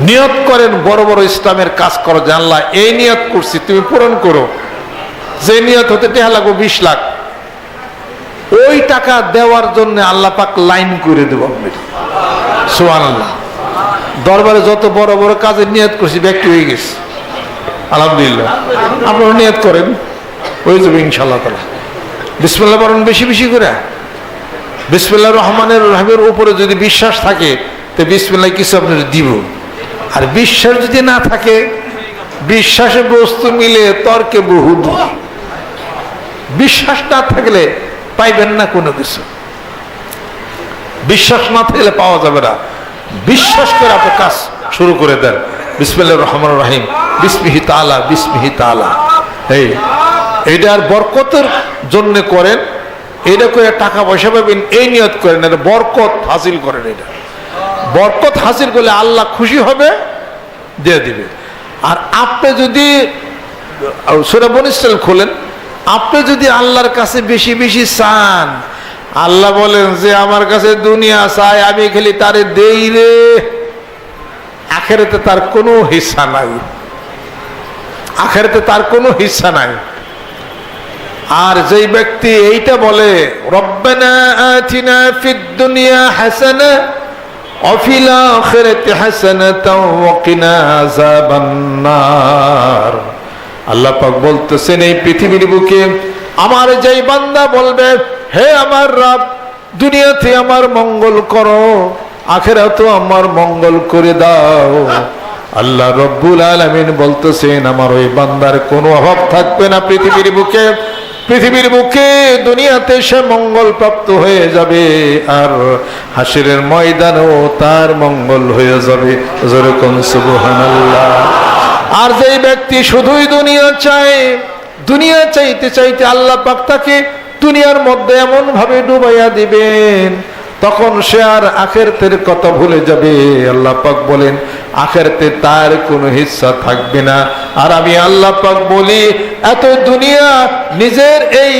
নিয়ত করেন, বড় বড় ইসলামের কাজ করো, জানলা, এই নিয়ত করছি, তুমি পূরণ করো। যে নিয়ত হতে টেহা লাগবো বিশ লাখ। ওই টাকা দেওয়ার জন্য আল্লাহ পাক লাইন করে দেবো সোহান আল্লাহ দরবারে যত বড় বড় কাজের নিয়ত করছি, ব্যক্তি হয়ে গেছে। আলহামদুলিল্লাহ। আপনারা নিয়ত করেন। হয়ে যাবে ইনশাল্লাহ তালা বিসমিল্লা বরণ বেশি বেশি করে। বিসমিল্লা রহমানের রহমের উপরে যদি বিশ্বাস থাকে, তো বিসমিল্লা কিছু আপনার দিব। আর বিশ্বাস যদি না থাকে, বিশ্বাসে বস্তু মিলে তর্কে বহু বিশ্বাস না থাকলে পাইবেন না কোনো কিছু। বিশ্বাস না থাকলে পাওয়া যাবে না। বিশ্বাস করে আপনি কাজ শুরু করে দেন। বিসমিল্লা রহমান রাহিম। বিসমিহি তালা বিসমিহি তালা এই এটার বরকতের জন্য করেন। এটা করে টাকা পয়সা পাবেন, এই নিয়ত করেন। এটা বরকত হাসিল করেন এটা। বরকত হাসিল করলে আল্লাহ খুশি হবে। দিয়ে দিবে। আর আপনি যদি সুরা বনিস্টাল খোলেন, আপনি যদি আল্লাহর কাছে বেশি বেশি চান, আল্লাহ বলেন যে আমার কাছে দুনিয়া চাই, আমি খালি তারে দেই রে। আখেরাতে তার কোনো হিস্সা নাই। আখেরাতে তার কোনো হিস্সা নাই। আর যেই ব্যক্তি এইটা বলে, রব্বানা আতিনা ফিদ দুনিয়া হাসানা আখিরাতি হাসানাতাও ওয়া কিনা আযাবান নার। আল্লাহ পাক বলতেছেন, এই পৃথিবীর বুকে আমার যেই বান্দা বলবে, হে আমার রব, দুনিয়াতে আমার মঙ্গল করো, আখেরাতেও আমার মঙ্গল করে দাও। আল্লাহ রব্বুল আলামিন বলতেছেন, আমার ওই বান্দার কোনো অভাব থাকবে না পৃথিবীর বুকে। পৃথিবীর বুকে দুনিয়াতে সে মঙ্গল প্রাপ্ত হয়ে যাবে, আর হাসিরের ময়দানেও তার মঙ্গল হয়ে যাবে। যেরকম সুবহানাল্লাহ। আর যেই ব্যক্তি শুধুই দুনিয়া চায়, দুনিয়া চাইতে চাইতে আল্লাহ পাক তাকে দুনিয়ার মধ্যে এমন ভাবে ডুবাইয়া দিবেন তখন সে আর আখেরতের কথা ভুলে যাবে। আল্লাহ পাক বলেন, আখেরতে তার কোনো হিস্সা থাকবে না। আর আমি আল্লাহ পাক বলি, এত দুনিয়া নিজের এই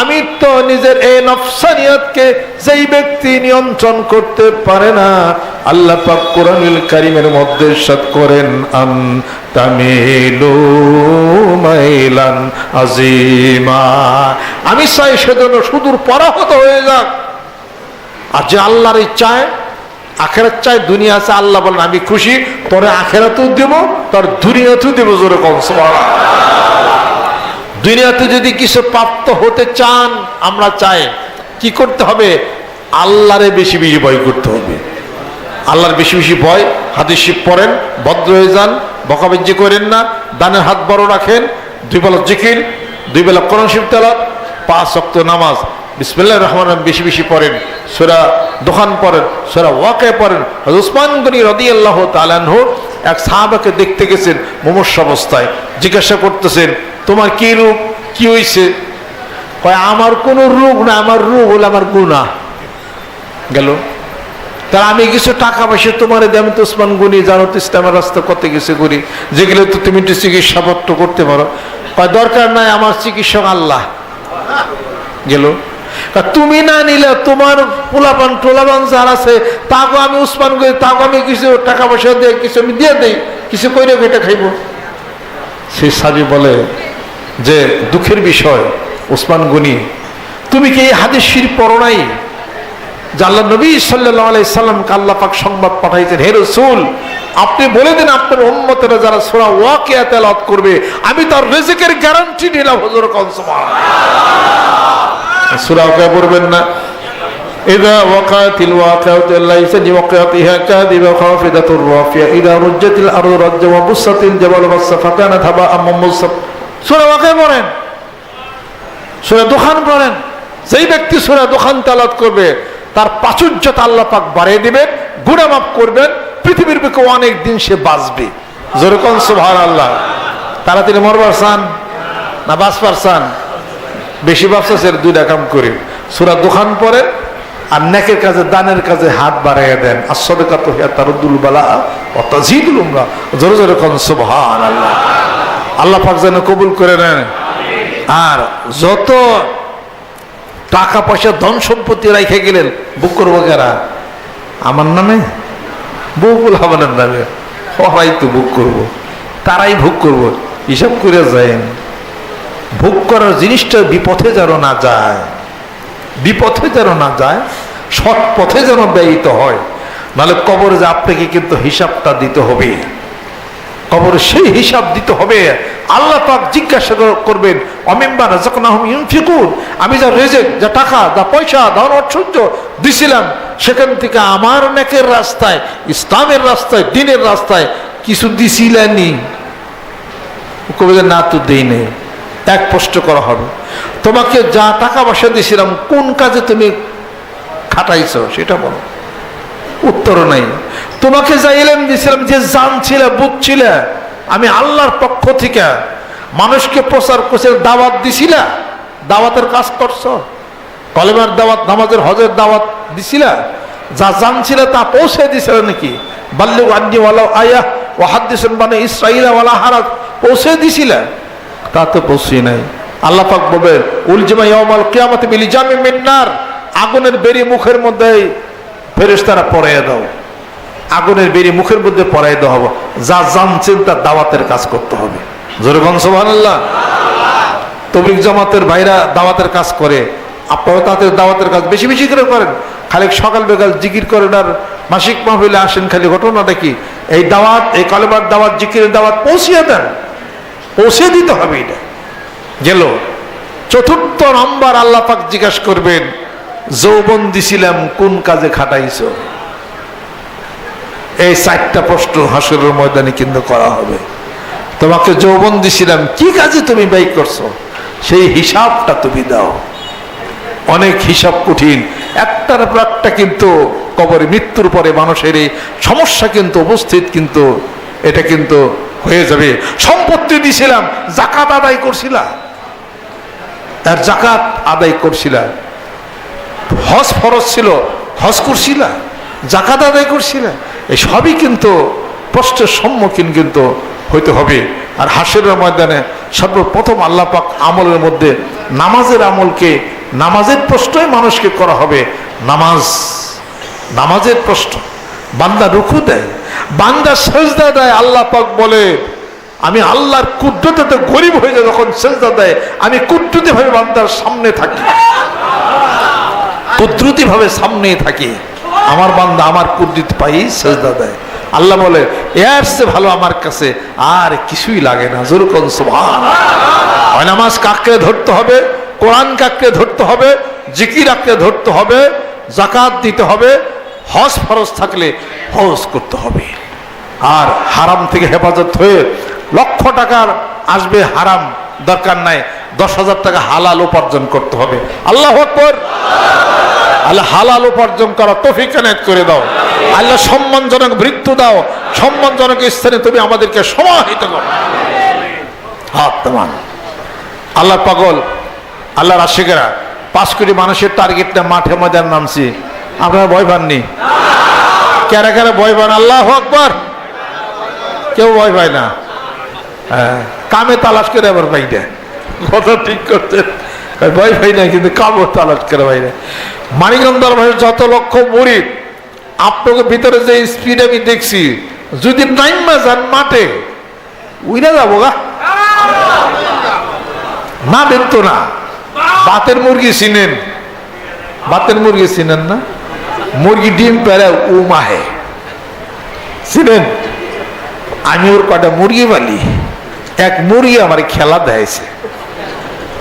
আমি তো নিজের এই নফসানিয়তকে যেই ব্যক্তি নিয়ন্ত্রণ করতে পারে না, আল্লাহ পাক কোরআনুল কারিমের মধ্যে সাত করেন, আন তামিলু মাইলান আজিমা আমি চাই সেজন্য সুদূর পরাহত হয়ে যাক। আর যে আল্লাহর ইচ্ছায়, আখেরাত চায় দুনিয়া আছে, আল্লাহ বলেন, আমি খুশি, তোরে আখেরাতেও দেবো, তোর দুনিয়াতেও দেবো জোরে কম দুনিয়াতে যদি কিছু প্রাপ্ত হতে চান, আমরা চাই, কি করতে হবে? আল্লাহরে বেশি বেশি ভয় করতে হবে। আল্লাহর বেশি বেশি ভয় হাতে শিব পড়েন, ভদ্র হয়ে যান বকাবেজ্জি করেন না, দানের হাত বড় রাখেন, দুই বেলা জিকির, দুই বেলা কোরআন শিব তেলাত পাঁচ শক্ত নামাজ বিসমিল্লাহ রহমান বেশি বেশি পড়েন। সোরা দোকান পড়েন, সোরা ওয়াকে পড়েন। উসমান গনি রদি আল্লাহ তালানহ এক সাহাবাকে দেখতে গেছেন মুমর্ষ অবস্থায়। জিজ্ঞাসা করতেছেন, তোমার কি রূপ? কি হয়েছে কয়, আমার কোনো রূপ না, আমার রূপ হলো আমার গুণা গেল। তার আমি কিছু টাকা পয়সা তোমার দিয়ে, আমি তো উসমান গুনি জানো তো ইসলামের রাস্তা কত কিছু করি যেগুলো তো তুমি একটু চিকিৎসাপত্র করতে পারো। দরকার নাই, আমার চিকিৎসক আল্লাহ। গেল। তুমি না নিলে তোমার পোলাপান টোলাপান যার আছে, তাকে আমি উসমান করি, তাকে আমি কিছু টাকা পয়সা দিয়ে কিছু আমি দিয়ে দেই, কিছু করে এটা খাইব। সেই সাবি বলে যে, দুঃখের বিষয় ওসমান গনি, তুমি কি এই হাদিস শির নাই? আল্লাহ নবী সাল্লাহ আলাই সাল্লামকে আল্লাহ পাক সংবাদ পাঠাইছেন, হে রসুল, আপনি বলে দিন আপনার উম্মতেরা যারা সোরা ওয়াকে তেলাত করবে, আমি তার রেজেকের গ্যারান্টি নিলাম, হজর কনসমা সুরা ওকে পড়বেন না إذا وقعت الواقعة ليس لوقعتها كاذبة خافضة رافعة إذا رجت الأرض رجا وبست الجبل بسا فكانت هباء منبثا সূরা ওয়াকিয়া পড়েন সূরা দোকান পড়েন যেই ব্যক্তি সূরা দোকান তালাত করবে তার প্রাচুর্যতা আল্লাহ পাক বাড়িয়ে দিবেন গুণা মাফ করবেন পৃথিবীর বুকে অনেক দিন সে বাঁচবে যেরকম সুভার আল্লাহ তাড়াতাড়ি মরবার চান না বাঁচবার চান বেশি বাপসাসের দুইটা কাম করি। সুরা দোকান পরে আর নেকের কাজে, দানের কাজে হাত বাড়াইয়া দেন। আর সদকা তো হিয়া তারুদ্দুল বালা অত জিদুল উমরা। জোরে জোরে কন আল্লাহ আল্লাহ পাক যেন কবুল করে নেন। আর যত টাকা পয়সা, ধন সম্পত্তি রেখে গেলেন, বুক করব কারা আমার নামে? বহুকুল হবানের নামে। ওরাই তো বুক করব। তারাই ভোগ করব। হিসাব করে যায়েন ভোগ করার জিনিসটা বিপথে যেন না যায়, বিপথে যেন না যায়, সৎ পথে যেন ব্যয়িত হয়, নাহলে কবর যে আপনাকে কিন্তু হিসাবটা দিতে হবে। কবর সেই হিসাব দিতে হবে। আল্লাহ পাক জিজ্ঞাসা কর- করবেন অমিম্বার যখন ইউনফিকুন, আমি যা রেজেক, যা টাকা, যা পয়সা ধন ঐশ্বর্য দিছিলাম, সেখান থেকে আমার নেকের রাস্তায়, ইসলামের রাস্তায়, দিনের রাস্তায় কিছু দিছিলেনি কবি না তো দেই নেই। এক প্রশ্ন করা হবে। তোমাকে যা টাকা পয়সা দিয়েছিলাম, কোন কাজে তুমি খাটাইছ সেটা বলো। উত্তর নাই। তোমাকে যা এলেম দিয়েছিলাম, যে জানছিলে বুঝছিলে আমি আল্লাহর পক্ষ থেকে মানুষকে প্রচার করছে, দাওয়াত দিছিলা, দাওয়াতের কাজ করছ? কলেমার দাওয়াত, নামাজের হজের দাওয়াত দিছিলা? যা জানছিলে তা পৌঁছে দিছিল নাকি? বাল্লু আন্নিওয়ালা আয়া ও হাদিসন মানে ইসরাইলাওয়ালা হারাত পৌঁছে দিছিলা? তা তো পৌঁছে নাই। আল্লাহ পাক বলবেন উলজিমা ইয়ামাল কিয়ামতে মিলি জামি মিন্নার। আগুনের বেরি মুখের মধ্যে ফেরেশতারা পরাইয়া দাও। আগুনের বেরি মুখের মধ্যে পরাই দেওয়া হবে। যা জানছেন তার দাওয়াতের কাজ করতে হবে। জোরে সুবহানাল্লাহ। তবিক জামাতের ভাইরা দাওয়াতের কাজ করে, আপনারা তাদের দাওয়াতের কাজ বেশি বেশি করে করেন। খালি সকাল বেকাল জিকির করেন আর মাসিক মাহফিলে আসেন, খালি ঘটনাটা কি? এই দাওয়াত, এই কলেমার দাওয়াত, জিকিরের দাওয়াত পৌঁছিয়ে দেন। পৌঁছে দিতে হবে এটা। গেল। চতুর্থ নম্বর আল্লাহ পাক জিজ্ঞাসা করবেন, যৌবন দিছিলাম কোন কাজে খাটাইছ? এই চারটা প্রশ্ন হাসরের ময়দানে কিন্তু করা হবে। তোমাকে যৌবন দিছিলাম, কি কাজে তুমি ব্যয় করছ? সেই হিসাবটা তুমি দাও। অনেক হিসাব কঠিন। একটার পর একটা কিন্তু কবরে মৃত্যুর পরে মানুষের এই সমস্যা কিন্তু উপস্থিত কিন্তু, এটা কিন্তু হয়ে যাবে। সম্পত্তি দিছিলাম জাকাত আদায় করছিলা। তার জাকাত আদায় করছিলা। হজ ফরজ ছিল, হজ করছিলা জাকাত আদায় করছিলা। এই সবই কিন্তু প্রশ্নের সম্মুখীন কিন্তু হইতে হবে। আর হাসের ময়দানে সর্বপ্রথম আল্লাহ পাক আমলের মধ্যে নামাজের আমলকে, নামাজের প্রশ্নই মানুষকে করা হবে। নামাজ, নামাজের প্রশ্ন। বান্দা রুখু দেয়। বান্দা সেজদা দেয়, আল্লাহ পাক বলে, আমি আল্লাহর কুদ্রতে গরিব হয়ে যায় যখন সেজদা দেয়, আমি কুদ্রতি ভাবে বান্দার সামনে থাকি। কুদরতি ভাবে সামনেই থাকি। আমার বান্দা আমার কুদরত পাই সেজদা দেয়। আল্লাহ বলে এর সে ভালো আমার কাছে, আর কিছুই লাগে না জোরকন হয় নামাজ কাককে ধরতে হবে, কোরআন কাককে ধরতে হবে, জিকির আঁকড়ে ধরতে হবে জাকাত দিতে হবে হজ ফরজ থাকলে হজ করতে হবে। আর হারাম থেকে হেফাজত হয়ে লক্ষ টাকার আসবে হারাম দরকার নাই, দশ হাজার টাকা হালাল উপার্জন করতে হবে। আল্লাহ আল্লাহ হালাল উপার্জন করা তফিক করে দাও। আল্লাহ সম্মানজনক মৃত্যু দাও। সম্মানজনক স্থানে তুমি আমাদেরকে সমাহিত করো। হাত আল্লাহ পাগল, আল্লাহ আশিকেরা পাঁচ কোটি মানুষের টার্গেটটা মাঠে ময়দান নামছি। আপনারা ভয় পাননি? কারা কারা ভয় পান? আল্লাহ আকবর। কেউ ভয় পায় না। হ্যাঁ, কামে তালাশ করে আবার পাই না। কথা ঠিক করতে। ভয় পাই না কিন্তু কামও তালাশ করে পাই না। মানিকন্দর ভাই যত লক্ষ মুড়ি আপনাকে ভিতরে যে স্পিড আমি দেখছি যদি নাইমা যান মাঠে উইরা যাব গা। না বেরতো না। বাতের মুরগি চিনেন। বাতের মুরগি চিনেন না? মুরগি ডিম পেরে উ মাহে চিনেন আমি ওর কটা মুরগি পালি? এক মুরগি আমার খেলা দেয়ছে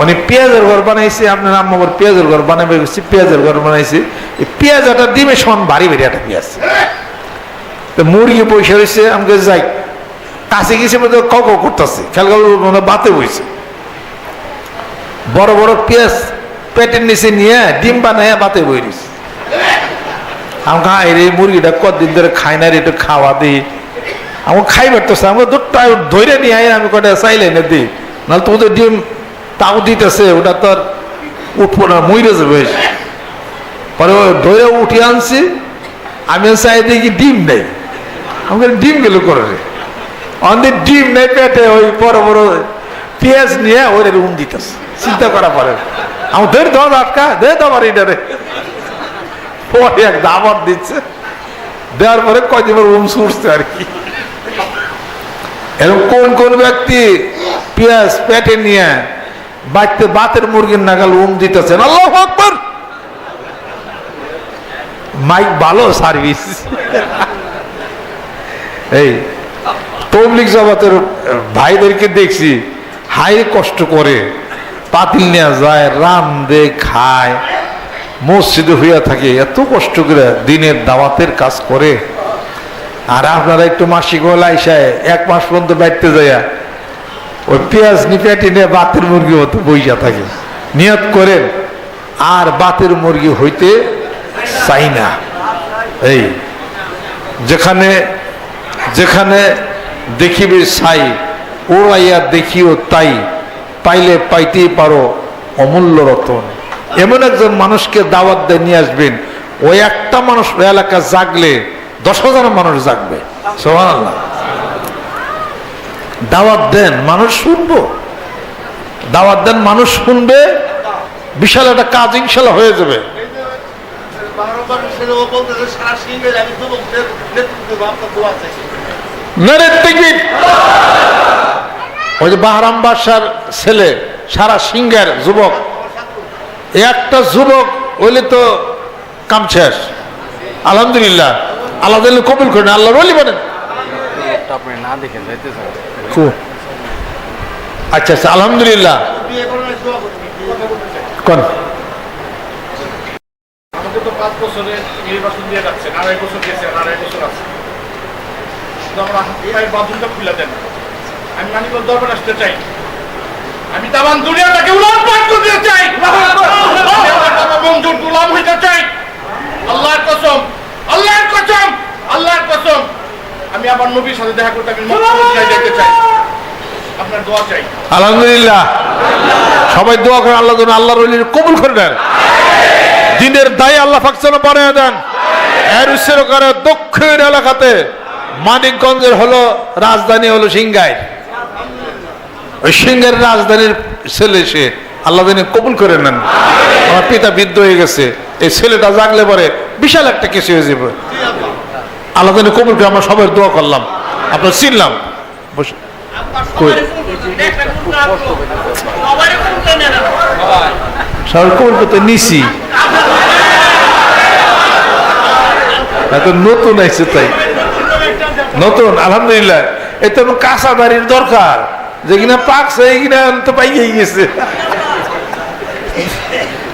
উনি পেঁয়াজের ঘর বানাইছে, আপনার আম্মা আবার পেঁয়াজের ঘর বানাবে পেঁয়াজের ঘর বানাইছে। এই পেঁয়াজ একটা ডিমে সমান ভারী ভারী একটা পেঁয়াজ। তো মুরগি পয়সা হয়েছে আমাকে যাই। কাছে গেছে বলতে ক করতেছে, খেয়াল মানে বাতে বইছে। বড় বড় পেঁয়াজ পেটের নিচে নিয়ে ডিম বানায় বাতে বই দিছে আমাকে রে মুরগিটা কতদিন ধরে খাই না রে, একটু খাওয়া দিই আমাকে খাই পারতেছে আমাকে দুধটা ধরে নিয়ে আয়, আমি কটা চাইলে না দিই নাহলে তোমাদের ডিম তাও দিতেছে, ওটা তো উঠবো না, মইরে যাবে। পরে ধরে উঠে আনছি, আমি চাই দেখি ডিম নেই। আমাকে ডিম গেল করে আমাদের ডিম নেই পেটে, ওই বড় বড় পেঁয়াজ নিয়ে ওই রুম দিতেছে। চিন্তা করা পরে আমার ধরে ধর আটকা দে তোমার এটা রে। পরে এক দাবার দিচ্ছে। দেওয়ার পরে আর কি। এরকম কোন কোন ব্যক্তি পেঁয়াজ পেটে নিয়ে বাতের মুরগির নাগাল উম দিতেছেন? আল্লাহ আকবর। মাইক ভালো সার্ভিস। এই তবলিক জগতের ভাইদেরকে দেখছি হাই কষ্ট করে পাতিল নেওয়া যায় রান দে খায়। মসজিদে হইয়া থাকে, এত কষ্ট করে দিনের দাওয়াতের কাজ করে। আর আপনারা একটু মাসিক আইসায় এক মাস পর্যন্ত বাইতে যাইয়া ওই পেঁয়াজ নিপেটি নিয়ে বাতের মুরগি মতো বইয়া থাকে। নিয়ত করেন, আর বাতের মুরগি হইতে চাই না। এই, যেখানে যেখানে দেখিবে ছাই ওরাইয়া দেখিও তাই, পাইলে পাইতেই পারো অমূল্য রতন। এমন একজন মানুষকে দাওয়াত দিয়ে নিয়ে আসবেন ওই একটা মানুষ ওই এলাকা জাগলে দশ হাজার মানুষ জাগবে। সোহান দাওয়াত দেন, মানুষ শুনব। দাওয়াত দেন, মানুষ শুনবে। বিশাল একটা কাজ ইনশাল্লাহ হয়ে যাবে। ওই যে বাহারাম বাসার ছেলে, সারা সিঙ্গার যুবক একটা যুবক হইলে তো কাম শেষ। আলহামদুলিল্লাহ। আল্লাহ দিলে কবুল করেন আল্লাহ বলি বলেন আচ্ছা আচ্ছা আলহামদুলিল্লাহ। কোন? আমি দরবার আসতে চাই। আমি দুনিয়াটাকে উলটপাট করতে চাই। বন্ধুর গোলাম হইতে চাই আল্লাহর কসম আল্লাহর কসম আল্লাহর কসম। আমি আমার নবীর সাথে দেখা করতে আমি যেতে চাই। আপনার দোয়া চাই। আলহামদুলিল্লাহ। সবাই দোয়া করেন আল্লাহ যেন আল্লাহ রলির কবুল করে দেন দিনের দায় আল্লাহ ফাকসানো বানিয়ে দেন। এর করে দক্ষিণ এলাকাতে মানিকগঞ্জের হলো রাজধানী হলো সিংগাই। ওই সিংহের রাজধানীর ছেলে সে। আল্লাহ যেন কবুল করে নেন। আমার পিতা বৃদ্ধ হয়ে গেছে, এই ছেলেটা জাগলে পরে বিশাল একটা কিছু হয়ে যাবে। আল্লাহ যেন কবুল করে, আমরা সবাই দোয়া করলাম। আপনার চিনলাম? বসে। কবুল করতে নিছি। এখন নতুন আইছে তাই। নতুন, আলহামদুলিল্লাহ। এই তো কাঁচা বাড়ির দরকার। যে কিনা পাকছে কিনা তো পাইয়ে গেছে।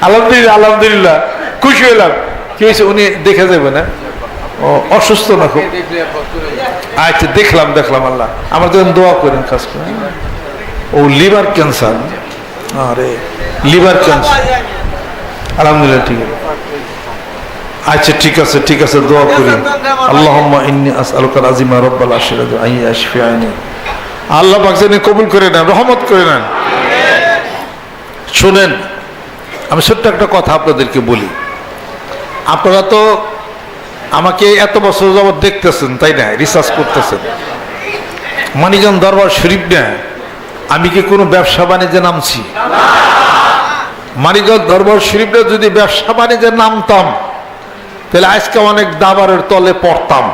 আলহামদুলিল্লাহ আলহামদুলিল্লাহ। খুশি হলাম কি হয়েছে? উনি দেখে যাবে না? ও, অসুস্থ না খুব। আচ্ছা দেখলাম দেখলাম, আল্লাহ। আমার জন্য দোয়া করেন খাস করে। ও, লিভার ক্যান্সার। আরে, লিভার ক্যান্সার। আলহামদুলিল্লাহ, ঠিক আছে। আচ্ছা ঠিক আছে ঠিক আছে, দোয়া করি। আল্লাহ যেন কবুল করে নেন, রহমত করে নেন। শুনেন। আমি ছোট্ট একটা কথা আপনাদেরকে বলি। আপনারা তো আমাকে এত বছর যাবৎ দেখতেছেন, তাই না? রিসার্চ করতেছেন। মানিকগঞ্জ দরবার শরীফ না, আমি কি কোনো ব্যবসা বাণিজ্যে নামছি? মানিকগঞ্জ দরবার শরীফে যদি ব্যবসা বাণিজ্যে নামতাম, তাহলে আজকে অনেক দাবারের তলে পড়তাম।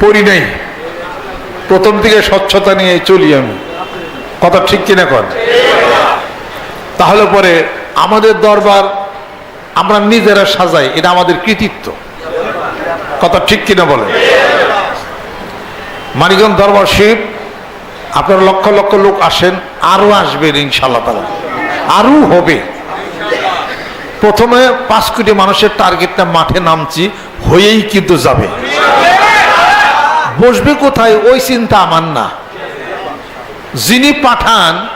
পড়ি নাই। প্রথম থেকে স্বচ্ছতা নিয়ে চলি আমি। কথা ঠিক কিনা কর তাহলে পরে আমাদের দরবার আমরা নিজেরা সাজাই, এটা আমাদের কৃতিত্ব। কথা ঠিক কিনা বলে মানিকগঞ্জ দরবার শিব, আপনার লক্ষ লক্ষ লোক আসেন, আরও আসবেন ইনশাল্লাহ তালা। আরও হবে। প্রথমে পাঁচ কোটি মানুষের টার্গেটটা মাঠে নামছি, হয়েই কিন্তু যাবে। বসবে কোথায়? ওই চিন্তা আমার না। যিনি পাঠান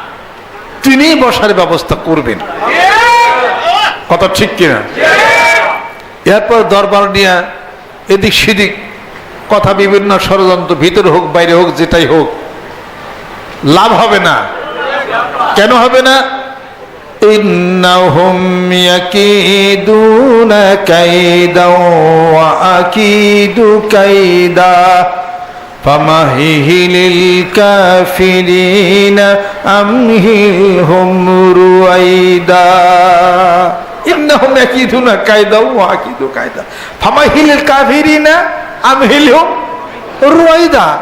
তিনি বসার ব্যবস্থা করবেন। কথা ঠিক কিনা? এরপর দরবার নিয়ে এদিক সেদিক কথা বিভিন্ন ষড়যন্ত্র, ভিতরে হোক, বাইরে হোক, যেটাই হোক, লাভ হবে না। কেন হবে না? ওয়া কাইদা। فمهل الكافرين أمهلهم رويدا إنهم يكيدون كيدا وأكيد كيدا فمهل الكافرين أمهلهم رويدا